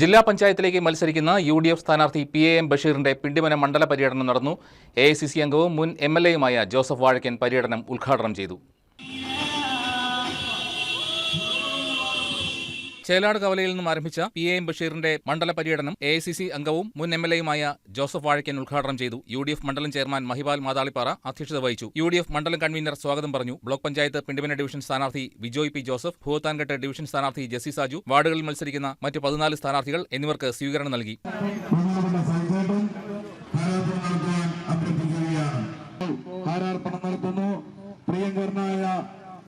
ജില്ലാ പഞ്ചായത്തിലേക്ക് മത്സരിക്കുന്ന യു ഡി എഫ് സ്ഥാനാർത്ഥി പി എ എം ബഷീറിന്റെ പിണ്ടിമന മണ്ഡല പര്യടനം നടന്നു. എ ഐ സി സി അംഗവും മുൻ എം എൽ എയുമായ ജോസഫ് വാഴക്കൻ പര്യടനം ഉദ്ഘാടനം ചെയ്തു. ചേലാട് കവലയിൽ നിന്നും ആരംഭിച്ച പി എ എം ബഷീറിന്റെ മണ്ഡല പര്യടനം എ ഐ സി സി അംഗവും മുൻ എം എൽ എയുമായ ജോസഫ് വാഴക്കൻ ഉദ്ഘാടനം ചെയ്തു യു ഡി എഫ് മണ്ഡലം ചെയർമാൻ മഹിപാൽ മാതാളിപ്പാറ അധ്യക്ഷത വഹിച്ചു. യു ഡി എഫ് മണ്ഡലം കൺവീനർ സ്വാഗതം പറഞ്ഞു. ബ്ലോക്ക് പഞ്ചായത്ത് പിണ്ടിമന ഡിവിഷൻ സ്ഥാനാർത്ഥി വിജോയ് പി ജോസഫ് ഭൂത്താൻകെട്ട് ഡിവിഷൻ സ്ഥാനാർത്ഥി ജെസ്സി സാജു വാർഡുകളിൽ മത്സരിക്കുന്ന മറ്റ് പതിനാല് സ്ഥാനാർത്ഥികൾ എന്നിവർക്ക് സ്വീകരണം നൽകി.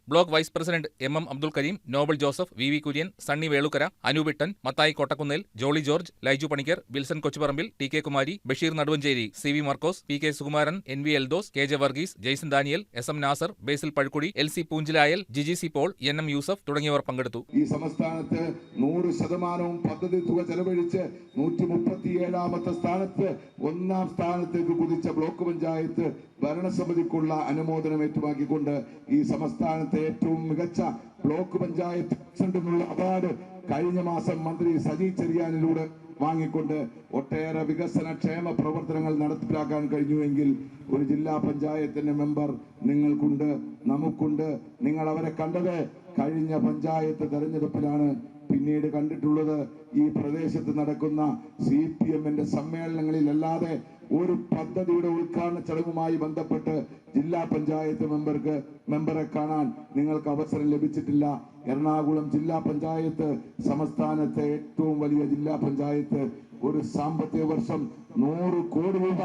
Block vice president M M Abdul Kareem Noble Joseph V V Kurian Sunny Velukkara Anoopittan Mathai Kottakunnel Jolly George Laiju Panicker Wilson Kochuparambil T K Kumari Basheer Naduvancheri C V Markose P K Sukumaran N V Eldhose K J Varghese Jaison Daniel S M Nasar Basil Pazhukudi L C Poonjilayal Jiji C Paul N M Yusuf തുടങ്ങിയവർ പങ്കെടുത്തു. ഈ സംസ്ഥാനത്ത് നൂറ് ശതമാനവും പദ്ധതി തുക ചെലവഴിച്ച് നൂറ്റി മുപ്പത്തിയേഴാമത്തെ സ്ഥാനത്ത് ഒന്നാം സ്ഥാനത്തേക്ക് കുതിച്ച ബ്ലോക്ക് പഞ്ചായത്ത് ഭരണസമിതിക്കുള്ള അനുമോദനം ഏറ്റുവാക്കിക്കൊണ്ട് ഈ സംസ്ഥാനത്തെ ഏറ്റവും മികച്ച ബ്ലോക്ക് പഞ്ചായത്ത് പ്രസിഡന്റിനുള്ള അവാർഡ് കഴിഞ്ഞ മാസം മന്ത്രി സജി ചെറിയാനിലൂടെ വാങ്ങിക്കൊണ്ട് ഒട്ടേറെ വികസന ക്ഷേമ പ്രവർത്തനങ്ങൾ നടപ്പിലാക്കാൻ കഴിഞ്ഞുവെങ്കിൽ ഒരു ജില്ലാ പഞ്ചായത്തിന്റെ മെമ്പർ നിങ്ങൾക്കുണ്ട് നമുക്കുണ്ട്. നിങ്ങൾ അവരെ കണ്ടത് കഴിഞ്ഞ പഞ്ചായത്ത് തെരഞ്ഞെടുപ്പിലാണ് പിന്നീട് കണ്ടിട്ടുള്ളത് ഈ പ്രദേശത്ത് നടക്കുന്ന സി പി എമ്മിന്റെ സമ്മേളനങ്ങളിലല്ലാതെ ഒരു പദ്ധതിയുടെ ഉദ്ഘാടന ചടങ്ങുമായി ബന്ധപ്പെട്ട് ജില്ലാ പഞ്ചായത്ത് മെമ്പർക്ക് മെമ്പറെ കാണാൻ നിങ്ങൾക്ക് അവസരം ലഭിച്ചിട്ടില്ല. എറണാകുളം ജില്ലാ പഞ്ചായത്ത് സംസ്ഥാനത്തെ ഏറ്റവും വലിയ ജില്ലാ പഞ്ചായത്ത് ഒരു സാമ്പത്തിക വർഷം നൂറ് കോടി രൂപ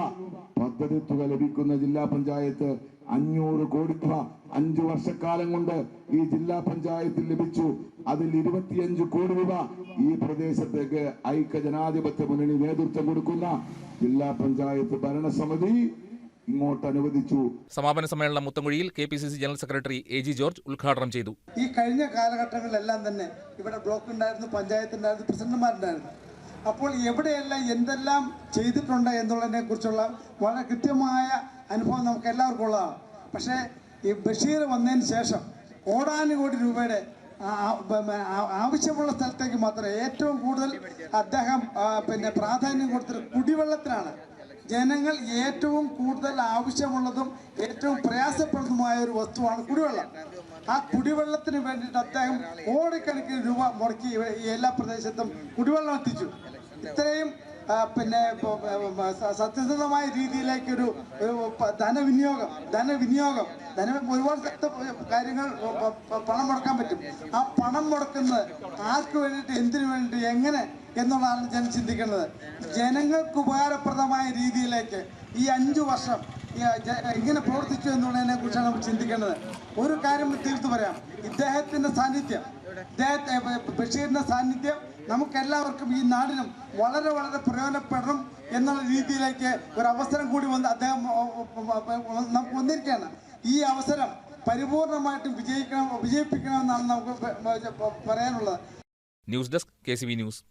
പദ്ധതി തുക ലഭിക്കുന്ന ജില്ലാ പഞ്ചായത്ത് അഞ്ഞൂറ് കോടി രൂപ അഞ്ചു വർഷക്കാലം കൊണ്ട് ഈ ജില്ലാ പഞ്ചായത്തിൽ ലഭിച്ചു. അതിൽ ഇരുപത്തിയഞ്ച് കോടി രൂപ ഈ പ്രദേശത്തേക്ക് ഐക്യ ജനാധിപത്യ മുന്നണി നേതൃത്വം കൊടുക്കുന്ന ജില്ലാ പഞ്ചായത്ത് ഭരണസമിതി ഇങ്ങോട്ട് അനുവദിച്ചു. സമാപന സമ്മേളനം മുത്തങ്കുഴിയിൽ K P C C general secretary A G George ഉദ്ഘാടനം ചെയ്തു. ഈ കഴിഞ്ഞ കാലഘട്ടങ്ങളിലെല്ലാം തന്നെ ഇവിടെ ബ്ലോക്ക് ഉണ്ടായിരുന്നു പഞ്ചായത്ത് ഉണ്ടായിരുന്നു പ്രസിഡന്റുമാരുണ്ടായിരുന്നു. അപ്പോൾ എവിടെയെല്ലാം എന്തെല്ലാം ചെയ്തിട്ടുണ്ട് എന്നുള്ളതിനെ കുറിച്ചുള്ള വളരെ കൃത്യമായ അനുഭവം നമുക്ക് എല്ലാവർക്കും ഉള്ളതാണ്. പക്ഷേ ഈ ബഷീർ വന്നതിന് ശേഷം കോടാനുകോടി രൂപയുടെ ആവശ്യമുള്ള സ്ഥലത്തേക്ക് മാത്രമേ ഏറ്റവും കൂടുതൽ അദ്ദേഹം പിന്നെ പ്രാധാന്യം കൊടുത്തത് കുടിവെള്ളത്തിനാണ്. ജനങ്ങൾ ഏറ്റവും കൂടുതൽ ആവശ്യമുള്ളതും ഏറ്റവും പ്രയാസപ്പെടുന്നതുമായ ഒരു വസ്തുവാണ് കുടിവെള്ളം. ആ കുടിവെള്ളത്തിന് വേണ്ടിയിട്ട് അദ്ദേഹം കോടിക്കണക്കിന് രൂപ മുടക്കി എല്ലാ പ്രദേശത്തും കുടിവെള്ളം എത്തിച്ചു. ഇത്രയും പിന്നെ സത്യസന്ധമായ രീതിയിലേക്കൊരു ധനവിനിയോഗം ധനവിനിയോഗം ധന ഒരുപാട് കാര്യങ്ങൾ പണം മുടക്കാൻ പറ്റും. ആ പണം മുടക്കുന്നത് ആർക്ക് വേണ്ടിയിട്ട് എന്തിനു വേണ്ടിയിട്ട് എങ്ങനെ എന്നുള്ളതാണ് ജനം ചിന്തിക്കുന്നത്. ജനങ്ങൾക്ക് ഉപകാരപ്രദമായ രീതിയിലേക്ക് ഈ അഞ്ചു വർഷം എങ്ങനെ പ്രവർത്തിച്ചു എന്നുള്ളതിനെ കുറിച്ചാണ് നമ്മൾ ചിന്തിക്കേണ്ടത്. ഒരു കാര്യം തീർത്തു പറയാം. ഇദ്ദേഹത്തിന്റെ സാന്നിധ്യം ഇദ്ദേഹത്തെ ബഷീറിന്റെ സാന്നിധ്യം നമുക്കെല്ലാവർക്കും ഈ നാടിനും വളരെ വളരെ പ്രയോജനപ്പെടണം എന്നുള്ള രീതിയിലേക്ക് ഒരു അവസരം കൂടി വന്ന് അദ്ദേഹം നമുക്ക് വന്നിരിക്കുകയാണ്. ഈ അവസരം പരിപൂർണമായിട്ടും വിജയിക്കണം വിജയിപ്പിക്കണമെന്നാണ് നമുക്ക് പ- പ- പറയാനുള്ളത്. News desk K C V news.